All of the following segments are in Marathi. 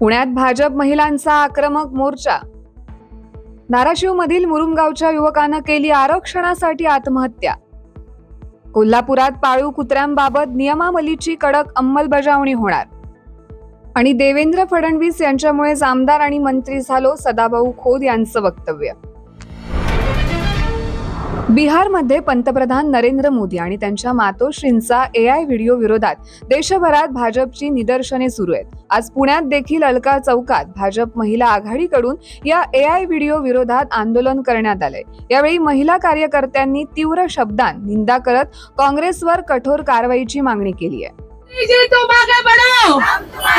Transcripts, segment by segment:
पुण्यात भाजप महिलांचा आक्रमक मोर्चा. नाराशिवमधील मुरुमगावच्या युवकानं केली आरक्षणासाठी आत्महत्या. कोल्हापुरात पाळीव कुत्र्यांबाबत नियमावलीची कडक अंमलबजावणी होणार. आणि देवेंद्र फडणवीस यांच्यामुळेच आमदार आणि मंत्री झालो सदाभाऊ खोत यांचं वक्तव्य. बिहारमध्ये पंतप्रधान नरेंद्र मोदी आणि त्यांच्या मातोश्रींचा ए आय व्हिडिओ विरोधात देशभरात भाजपची निदर्शने सुरू आहेत. आज पुण्यात देखील अलका चौकात भाजप महिला आघाडीकडून या ए आय व्हिडिओ विरोधात आंदोलन करण्यात आलंय. यावेळी महिला कार्यकर्त्यांनी तीव्र शब्दांत निंदा करत काँग्रेसवर कठोर कारवाईची मागणी केली आहे.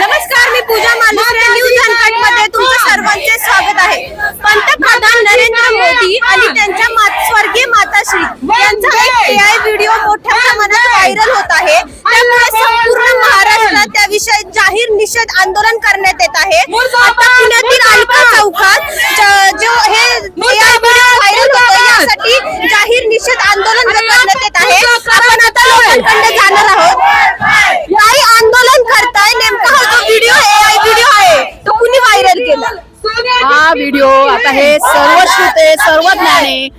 नमस्कार मी पूजा मालुसरे न्यूज अनकटमध्ये तुमचं सर्वांचे स्वागत आहे. पंतप्रधान नरेंद्र मोदी आणि त्यांच्या स्वर्गीय माताश्री यांचा एक एआय व्हिडिओ मोठ्या प्रमाणात व्हायरल होत आहे. त्यामुळे संपूर्ण महाराष्ट्रात त्याविषयी जाहीर निषेध आंदोलन करण्यात येत आहे. आता पुण्यातील अलका चौकात ज- जो हे एआय व्हिडिओ व्हायरल होतो यासाठी जाहीर निषेध आंदोलन करण्यात येत आहे. आपण आता लोकांकडे जाणार आहोत काही आंदोलन करताय नेमका हा जो व्हिडिओ एआय व्हिडिओ आहे तो कुणी व्हायरल केला हा व्हिडिओ आता हे सर्व श्रुते सर्व ज्ञाने.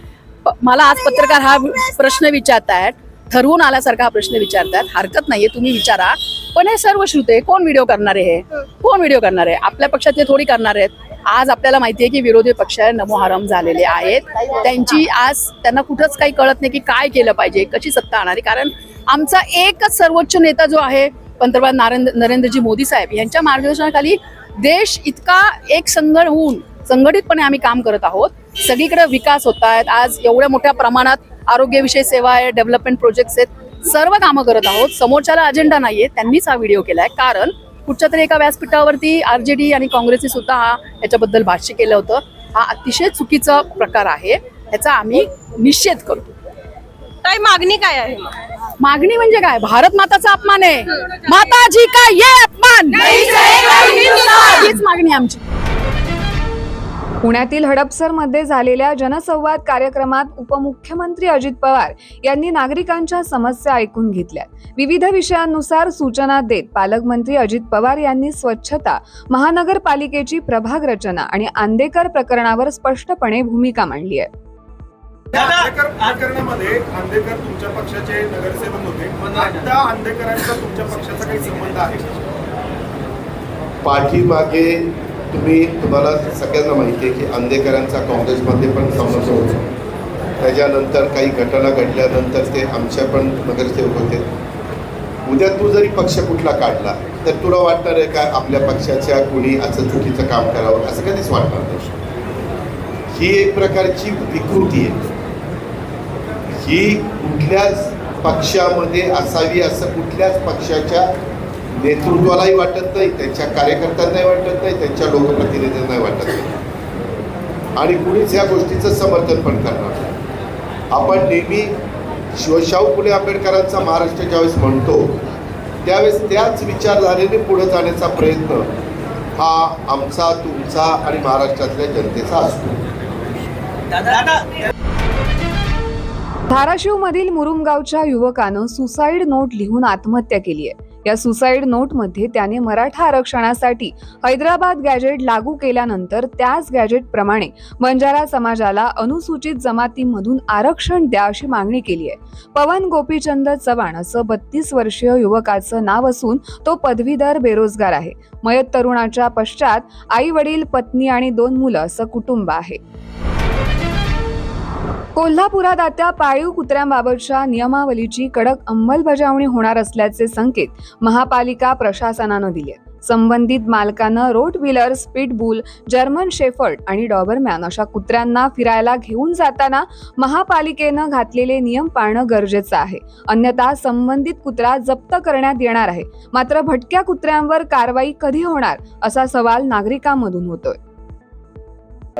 प- मला आज पत्रकार हा प्रश्न विचारतायत. ठरवून आल्यासारखा हा प्रश्न विचारतायत. हरकत नाहीये तुम्ही विचारा. पण हे सर्व श्रुते कोण व्हिडिओ करणार आहे हे? कोण व्हिडिओ करणार आहे? आपल्या पक्षातले थोडी करणार आहेत. आज आपल्याला माहिती आहे की विरोधी पक्ष नमोहरम झालेले आहेत. त्यांची आज त्यांना कुठंच काही कळत नाही की काय केलं पाहिजे कशी सत्ता आणारी कारण आमचा एकच सर्वोच्च नेता जो आहे पंतप्रधान नरेंद्र नरेंद्रजी मोदी साहेब यांच्या मार्गदर्शनाखाली देश इतका एक संगड होऊन संघटितपणे आम्ही काम करत आहोत. सगळीकडे विकास होत आहेत. आज एवढ्या मोठ्या प्रमाणात आरोग्यविषयी सेवा आहे डेव्हलपमेंट प्रोजेक्ट्स आहेत. सर्व कामं करत आहोत. समोरच्याला अजेंडा नाहीये. त्यांनीच हा व्हिडिओ केलाय. कारण कुठच्या तरी एका व्यासपीठावरती आरजेडी आणि काँग्रेसने सुद्धा हा याच्याबद्दल भाष्य केलं होतं. हा अतिशय चुकीचा प्रकार आहे. याचा आम्ही निषेध करतो. काय मागणी काय आहे? मागणी म्हणजे काय? भारत माताचा अपमान आहे. माताजी का ये अपमान? हीच मागणी आहे आमची. पुण्यातील हडपसरमध्ये झालेल्या जनसंवाद कार्यक्रमात उपमुख्यमंत्री अजित पवार यांनी नागरिकांच्या समस्या ऐकून घेतल्या. विविध विषयांनुसार सूचना देत पालकमंत्री अजित पवार यांनी स्वच्छता महानगरपालिकेची प्रभाग रचना आणि आंदेकर प्रकरणावर स्पष्टपणे भूमिका मांडली आहे. आंदेकर प्रकरणामध्ये आंदेकर तुमच्या पक्षाचे नगरसेवक होते. पण आता आंदेकरांचा तुमच्या पक्षाचा काही संबंध आहे? पाठीमागे तुम्ही तुम्हाला सगळ्यांना माहिती आहे की अंधेकरांचा काँग्रेसमध्ये पण समज होतो. त्याच्यानंतर काही घटना घडल्यानंतर ते आमच्या पण नगरसेवक होते. उद्या तू जरी पक्ष कुठला काढला तर तुला वाटणार आहे का आपल्या पक्षाच्या कुणी असं चुकीचं काम करावं? असं कधीच वाटणार नाही. ही एक प्रकारची विकृती आहे. ही कुठल्याच पक्षामध्ये असावी असं कुठल्याच पक्षाच्या नेतृत्वालाही वाटत नाही त्यांच्या कार्यकर्त्यांनाही वाटत नाही त्यांच्या लोकप्रतिनिधींनाही वाटत नाही. आणि कुणीच या गोष्टीचं समर्थन पण करणार नाही. आपण नेहमी शिवशाहू फुले आंबेडकरांचा महाराष्ट्र ज्यावेळेस म्हणतो त्यावेळेस त्याच विचारधारेने पुढे जाण्याचा प्रयत्न हा आमचा तुमचा आणि महाराष्ट्रातल्या जनतेचा असतो. धाराशिव मधील मुरुमगावच्या युवकानं सुसाईड नोट लिहून आत्महत्या केली आहे. या सुसाईड नोटमध्ये त्याने मराठा आरक्षणासाठी हैदराबाद गॅजेट लागू केल्यानंतर त्याच गॅजेटप्रमाणे बंजारा समाजाला अनुसूचित जमातीमधून आरक्षण द्या अशी मागणी केली आहे. पवन गोपीचंद चव्हाण असं बत्तीस वर्षीय युवकाचं नाव असून तो पदवीधर बेरोजगार आहे. मयत तरुणाच्या पश्चात आई वडील पत्नी आणि दोन मुलं असं कुटुंब आहे. कोल्हापुरात आता पाळीव कुत्र्यांबाबतच्या नियमावलीची कडक अंमलबजावणी होणार असल्याचे संकेत महापालिका प्रशासनानं दिले. संबंधित मालकानं रोट व्हीलर स्पीडबुल जर्मन शेफर्ड आणि डॉबरमॅन अशा कुत्र्यांना फिरायला घेऊन जाताना महापालिकेनं घातलेले नियम पाळणं गरजेचं आहे. अन्यथा संबंधित कुत्रा जप्त करण्यात येणार आहे. मात्र भटक्या कुत्र्यांवर कारवाई कधी होणार असा सवाल नागरिकांमधून होतोय.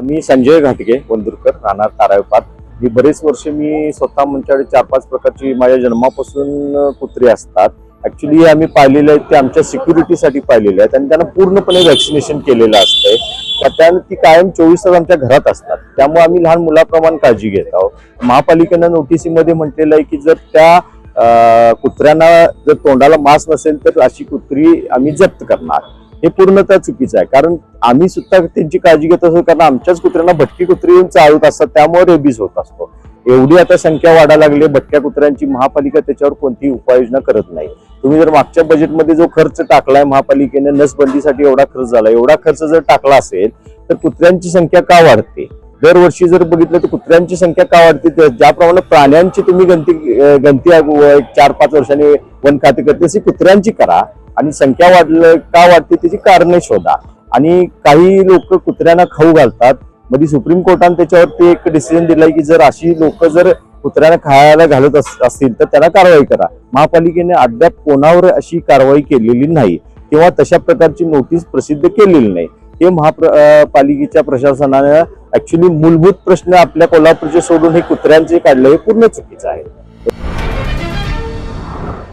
मी संजय घाटगे वंदुरकर राहणार तारायपात ही बरेच वर्ष मी स्वतः म्हणजे चार पाच प्रकारची माझ्या जन्मापासून कुत्री असतात. ऍक्च्युली आम्ही पाहिलेले आहेत ते आमच्या सिक्युरिटीसाठी पाहिलेले आहेत आणि त्यांना पूर्णपणे व्हॅक्सिनेशन केलेलं असतंय. त्या त्यानं ती कायम चोवीस तास आमच्या घरात असतात. त्यामुळे आम्ही लहान मुलाप्रमाणे काळजी घेत आहोत. महापालिकेनं नोटिसीमध्ये म्हटलेलं आहे की जर त्या कुत्र्यांना जर तोंडाला मास नसेल तर अशी कुत्री आम्ही जप्त करणार. हे पूर्णतः चुकीचं आहे. कारण आम्ही सुद्धा त्यांची काळजी घेत असतो कारण आमच्याच कुत्र्यांना भटकी कुत्री येऊन चालत असतात त्यामुळे रेबीज होत असतो. एवढी आता संख्या वाढायला लागली आहे भटक्या कुत्र्यांची महापालिका त्याच्यावर कोणतीही उपाययोजना करत नाही. तुम्ही जर मागच्या बजेटमध्ये जो खर्च टाकलाय महापालिकेने नसबंदीसाठी एवढा खर्च झाला एवढा खर्च जर टाकला असेल तर कुत्र्यांची संख्या का वाढते? दरवर्षी जर बघितलं तर कुत्र्यांची संख्या का वाढते? ज्याप्रमाणे प्राण्यांची तुम्ही गणती गणती चार पाच वर्षांनी वन खाते करते तशी कुत्र्यांची करा. आणि संख्या वाढलं का वाढते त्याची कारणे शोधा. आणि काही लोक कुत्र्यांना खाऊ घालतात. मध्ये सुप्रीम कोर्टाने त्याच्यावरती एक डिसिजन दिलाय की जर अशी लोक जर कुत्र्यांना खायला घालत अस- असतील तर त्यांना कारवाई करा. महापालिकेने अद्याप कोणावर अशी कारवाई केलेली नाही किंवा तशा प्रकारची नोटीस प्रसिद्ध केलेली नाही. हे महापालिकेच्या प्रशासनाने ऍक्च्युली मूलभूत प्रश्न आपल्या कोल्हापूरचे सोडून हे कुत्र्यांचे काढलं हे पूर्ण चुकीचं आहे.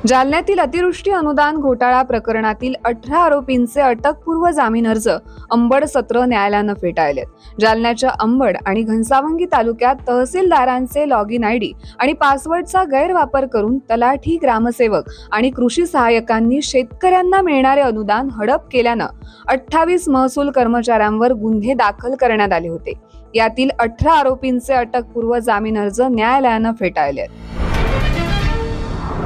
जालन्यातील अतिवृष्टी अनुदान घोटाळा प्रकरणातील अठरा आरोपींचे अटकपूर्व जामीन अर्ज अंबड सत्र न्यायालयानं फेटाळलेत. जालन्याच्या अंबड आणि घनसावंगी तालुक्यात तहसीलदारांचे लॉग इन आय डी आणि पासवर्डचा गैरवापर करून तलाठी ग्रामसेवक आणि कृषी सहाय्यकांनी शेतकऱ्यांना मिळणारे अनुदान हडप केल्यानं अठ्ठावीस महसूल कर्मचाऱ्यांवर गुन्हे दाखल करण्यात आले होते. यातील अठरा आरोपींचे अटकपूर्व जामीन अर्ज न्यायालयानं फेटाळले आहेत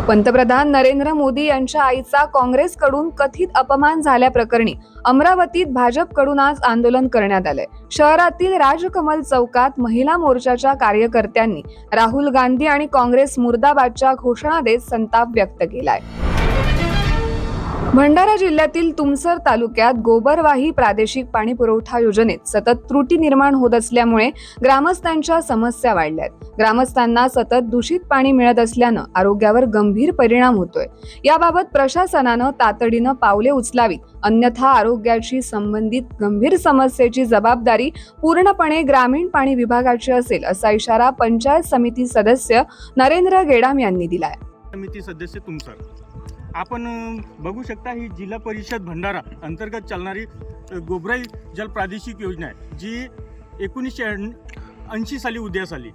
पंतप्रधान नरेंद्र मोदी यांच्या आईचा काँग्रेसकडून कथित अपमान झाल्याप्रकरणी अमरावतीत भाजपकडून आज आंदोलन करण्यात आलंय. शहरातील राजकमल चौकात महिला मोर्चाच्या कार्यकर्त्यांनी राहुल गांधी आणि काँग्रेस मुर्दाबादच्या घोषणा देत संताप व्यक्त केलाय. भंडारा जिल्ह्यातील तुमसर तालुक्यात गोबरवाही प्रादेशिक पाणी पुरवठा योजनेत सतत त्रुटी निर्माण होत असल्यामुळे ग्रामस्थांच्या समस्या वाढल्यात. ग्रामस्थांना सतत दूषित पाणी मिळत असल्यानं आरोग्यावर गंभीर परिणाम होतोय. याबाबत प्रशासनानं तातडीनं पावले उचलावीत. अन्यथा आरोग्याशी संबंधित गंभीर समस्येची जबाबदारी पूर्णपणे ग्रामीण पाणी विभागाची असेल असा इशारा पंचायत समिती सदस्य नरेंद्र गेडाम यांनी दिलाय. समिती सदस्य तुमसर. आपण बघू शकता ही जिल्हा परिषद भंडारा अंतर्गत चालणारी गोबराई जल प्रादेशिक योजना आहे जी एकोणीसशे ऐंशी साली उदयास आली.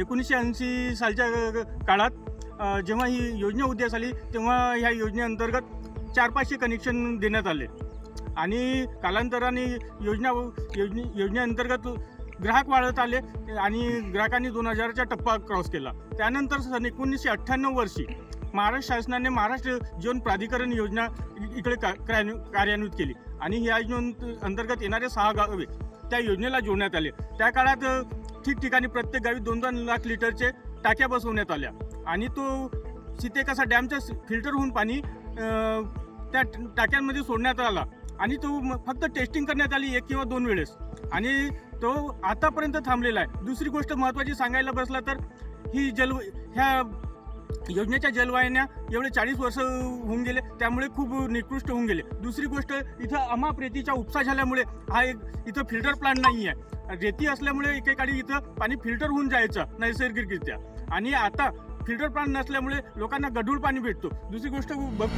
एकोणीसशे ऐंशी सालच्या काळात जेव्हा ही योजना उदयास आली तेव्हा ह्या योजनेअंतर्गत चार पाचशे कनेक्शन देण्यात आले. आणि कालांतराने योजना योजने योजनेअंतर्गत ग्राहक वाढत आले आणि ग्राहकांनी दोन हजारचा टप्पा क्रॉस केला. त्यानंतर सन एकोणीसशे अठ्ठ्याण्णव वर्षी महाराष्ट्र शासनाने महाराष्ट्र जीवन प्राधिकरण योजना इकडे कार्यान्वित केली. आणि या योजने अंतर्गत येणारे सहा गावे त्या योजनेला जोडण्यात आले. त्या काळात ठिकठिकाणी प्रत्येक गावी दोन दोन लाख लिटरचे टाक्या बसवण्यात आल्या. आणि तो सीतेकासा डॅमचा फिल्टर होऊन पाणी त्या टाक्यांमध्ये सोडण्यात आला. आणि तो फक्त टेस्टिंग करण्यात आली एक किंवा दोन वेळेस. आणि तो आतापर्यंत थांबलेला आहे. दुसरी गोष्ट महत्त्वाची सांगायला बसला तर ही जल ह्या योजनेच्या जलवाहिन्या एवढे चाळीस वर्ष होऊन गेले त्यामुळे खूप निकृष्ट होऊन गेले. दुसरी गोष्ट इथं अमाप रेतीचा उपसा झाल्यामुळे हा एक इथं फिल्टर प्लांट नाही आहे. रेती असल्यामुळे एकेकाळी इथं पाणी फिल्टर होऊन जायचं नैसर्गिकरित्या. आणि आता फिल्टर प्लांट नसल्यामुळे लोकांना गढूळ पाणी भेटतो. दुसरी गोष्ट बघ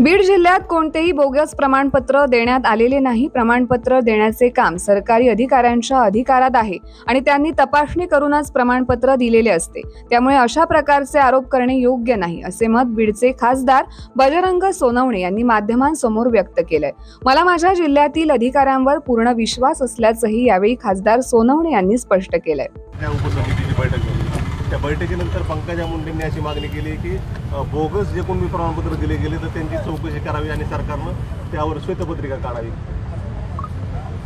बीड जिल्ह्यात कोणतेही बोगस प्रमाणपत्र देण्यात आलेले नाही. प्रमाणपत्र देण्याचे काम सरकारी अधिकाऱ्यांच्या अधिकारात आहे आणि त्यांनी तपासणी करूनच प्रमाणपत्र दिलेले असते. त्यामुळे अशा प्रकारचे आरोप करणे योग्य नाही असे मत बीडचे खासदार बजरंग सोनवणे यांनी माध्यमांसमोर व्यक्त केलंय. मला माझ्या जिल्ह्यातील अधिकाऱ्यांवर पूर्ण विश्वास असल्याचंही यावेळी खासदार सोनवणे यांनी स्पष्ट केलंय. त्या बैठकीनंतर पंकजा मुंडेंनी अशी मागणी केली की बोगस जे कोणी प्रमाणपत्र दिले गेले तर त्यांची चौकशी करावी आणि सरकारनं त्यावर श्वेतपत्रिका काढावी.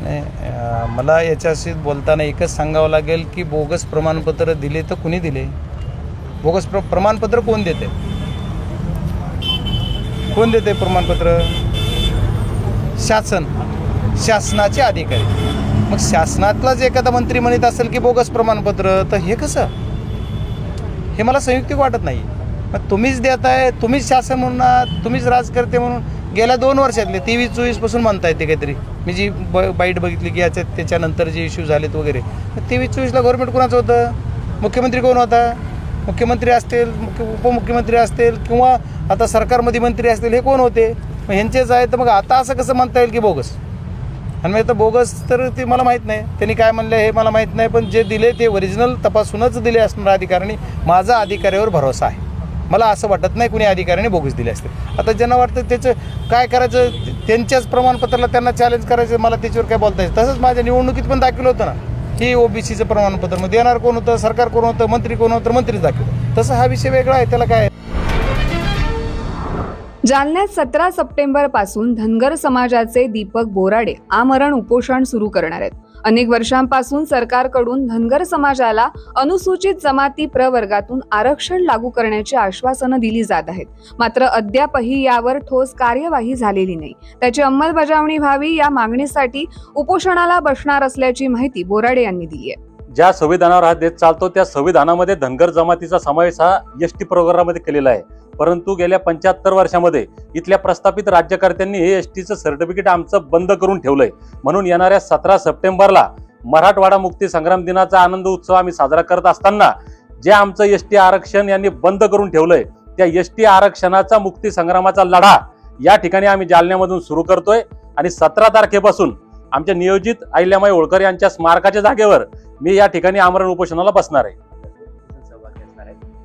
नाही मला याच्याशी बोलताना एकच सांगावं लागेल की बोगस प्रमाणपत्र दिले तर कुणी दिले? बोगस प्र प्रमाणपत्र कोण देते? कोण देते प्रमाणपत्र? शासन. शासनाचे अधिकारी. मग शासनातलाच एखादा मंत्री म्हणत असेल की बोगस प्रमाणपत्र तर हे कसं? हे मला संयुक्तिक वाटत नाही. मग तुम्हीच देत आहे तुम्हीच शासन म्हणून तुम्हीच राजकर्ते म्हणून गेल्या दोन वर्षातले तेवीस चोवीसपासून म्हणता ते काहीतरी. मी जी ब बाईट बघितली की याच्यात त्याच्यानंतर जे इश्यू झालेत वगैरे. तेवीस चोवीसला गव्हर्नमेंट कोणाचं होतं? मुख्यमंत्री कोण होता? मुख्यमंत्री असतील मुख्य उपमुख्यमंत्री असतील किंवा आता सरकारमध्ये मंत्री असतील हे कोण होते? मग ह्यांचेच आहे तर मग आता असं कसं म्हणता येईल की बोगस? आणि मग आता बोगस तर ते मला माहीत नाही. त्यांनी काय म्हणलं हे मला माहीत नाही पण जे दिले ते ओरिजिनल तपासूनच दिले असणार अधिकाऱ्यांनी. माझा अधिकाऱ्यावर भरोसा आहे. मला असं वाटत नाही कुणी अधिकाऱ्याने बोगस दिले असते आता ज्यांना वाटतं त्याचं काय करायचं त्यांच्याच प्रमाणपत्राला त्यांना चॅलेंज करायचं मला त्याच्यावर काय बोलता येईल तसंच माझ्या निवडणुकीत पण दाखवलं होतं ना. हे ओबीसीचं प्रमाणपत्र. मग देणार कोण होतं? सरकार कोण होतं? मंत्री कोण होतं? मंत्रीच दाखवलं तसं हा विषय वेगळा आहे. त्याला काय आहे? जालन्यात सतरा सप्टेंबरपासून धनगर समाजाचे दीपक बोराडे आमरण उपोषण सुरू करणार आहेत. अनेक वर्षांपासून सरकारकडून धनगर समाजाला अनुसूचित जमाती प्रवर्गातून आरक्षण लागू करण्याची आश्वासनं दिली जात आहेत. मात्र अद्यापही यावर ठोस कार्यवाही झालेली नाही. त्याची अंमलबजावणी व्हावी या मागणीसाठी उपोषणाला बसणार असल्याची माहिती बोराडे यांनी दिली आहे. ज्या संविधानावर हा देश चालतो त्या संविधानामध्ये धनगर जमातीचा समावेश हा एस टी प्रोग्राममध्ये केलेला आहे. परंतु गेल्या पंच्याहत्तर वर्षामध्ये इथल्या प्रस्थापित राज्यकर्त्यांनी हे एस टीचं सर्टिफिकेट आमचं बंद करून ठेवलंय. म्हणून येणाऱ्या सतरा सप्टेंबरला मराठवाडा मुक्ती संग्राम दिनाचा आनंद उत्सव आम्ही साजरा करत असताना जे आमचं एस टी आरक्षण यांनी बंद करून ठेवलंय त्या एस टी आरक्षणाचा मुक्ती संग्रामाचा लढा या ठिकाणी आम्ही जालन्यामधून सुरू करतोय. आणि सतरा तारखेपासून आमच्या नियोजित अहिल्यामाई होळकर यांच्या स्मारकाच्या जागेवर मी या ठिकाणी आमरण उपोषणाला बसणार आहे.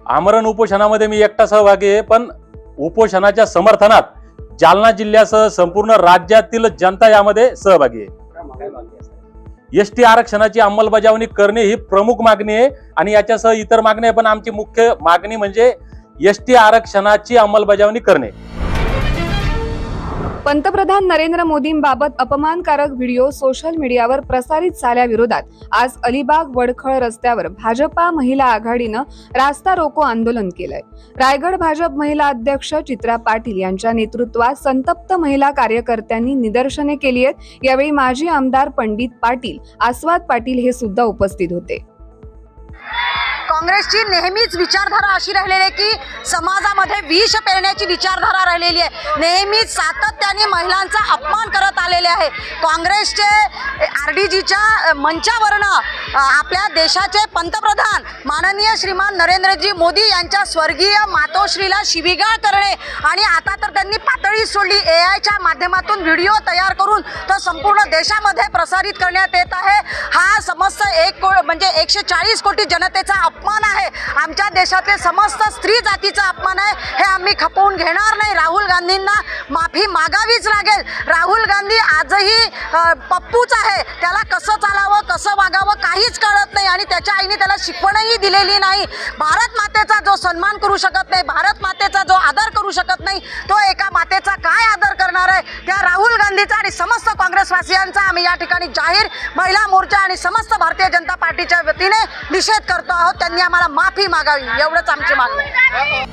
आमरण उपोषणामध्ये मी एकटा सहभागी आहे पण उपोषणाच्या समर्थनात जालना जिल्ह्यासह संपूर्ण राज्यातील जनता यामध्ये सहभागी आहे. एस टी आरक्षणाची अंमलबजावणी करणे ही प्रमुख मागणी आहे आणि याच्यासह इतर मागण्या आहे पण आमची मुख्य मागणी म्हणजे एस टी आरक्षणाची अंमलबजावणी करणे. पंतप्रधान नरेंद्र मोदींबाबत अपमानकारक व्हिडिओ सोशल मीडियावर प्रसारित झाल्याविरोधात आज अलिबाग वडखळ रस्त्यावर भाजपा महिला आघाडीनं रास्ता रोको आंदोलन केलंय. रायगड भाजप महिला अध्यक्ष चित्रा पाटील यांच्या नेतृत्वात संतप्त महिला कार्यकर्त्यांनी निदर्शने केली आहेत. यावेळी माजी आमदार पंडित पाटील आस्वाद पाटील हे सुद्धा उपस्थित होते. काँग्रेसची नेहमीच विचारधारा अशी राहिलेली आहे की समाजामध्ये विष पेरण्याची विचारधारा राहिलेली आहे. नेहमीच सातत्याने महिलांचा अपमान करत आलेले आहे. काँग्रेसचे आर डी जीच्या मंचावरनं आपल्या देशाचे पंतप्रधान माननीय श्रीमान नरेंद्रजी मोदी यांच्या स्वर्गीय मातोश्रीला शिबिगाळ करणे आणि आता तर त्यांनी पातळी सोडली. ए आयच्या माध्यमातून व्हिडिओ तयार करून तो संपूर्ण देशामध्ये प्रसारित करण्यात येत आहे. हा समस्त एक को म्हणजे एकशे चाळीस कोटी जनतेचा अपमान आहे. आमच्या देशातले समस्त स्त्री जातीचा अपमान आहे. हे आम्ही खपवून घेणार नाही. राहुल गांधींना माफी मागावीच लागेल. राहुल गांधी आजही पप्पूच आहे. त्याला कसं चालावं कसं वागावं काहीच कळत नाही आणि त्याच्या आईने त्याला शिकवणही दिलेली नाही. भारत मातेचा जो सन्मान करू शकत नाही भारत मातेचा जो आदर करू शकत नाही तो एका मातेचा काय आदर करणार आहे? त्या राहुल गांधीचा आणि समस्त काँग्रेसवासियांचा आम्ही या ठिकाणी जाहीर महिला मोर्चा आणि समस्त भारतीय जनता पार्टीच्या वतीने निषेध करतो आहोत. त्यांनी आम्हाला माफी मागावी. एवढंच आमची मागणी.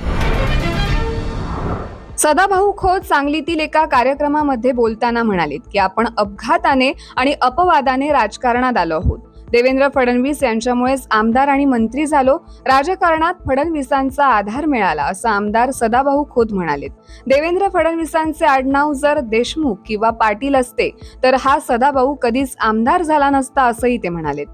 सदाभाऊ खोत सांगलीतील एका कार्यक्रमामध्ये बोलताना म्हणालेत की आपण अपघाताने आणि अपवादाने राजकारणात आलो आहोत. देवेंद्र फडणवीस यांच्यामुळेच आमदार आणि मंत्री झालो. राजकारणात फडणवीसांचा आधार मिळाला असं आमदार सदाभाऊ खोत म्हणालेत. देवेंद्र फडणवीसांचे आडनाव जर देशमुख किंवा पाटील असते तर हा सदाभाऊ कधीच आमदार झाला नसता असंही ते म्हणालेत.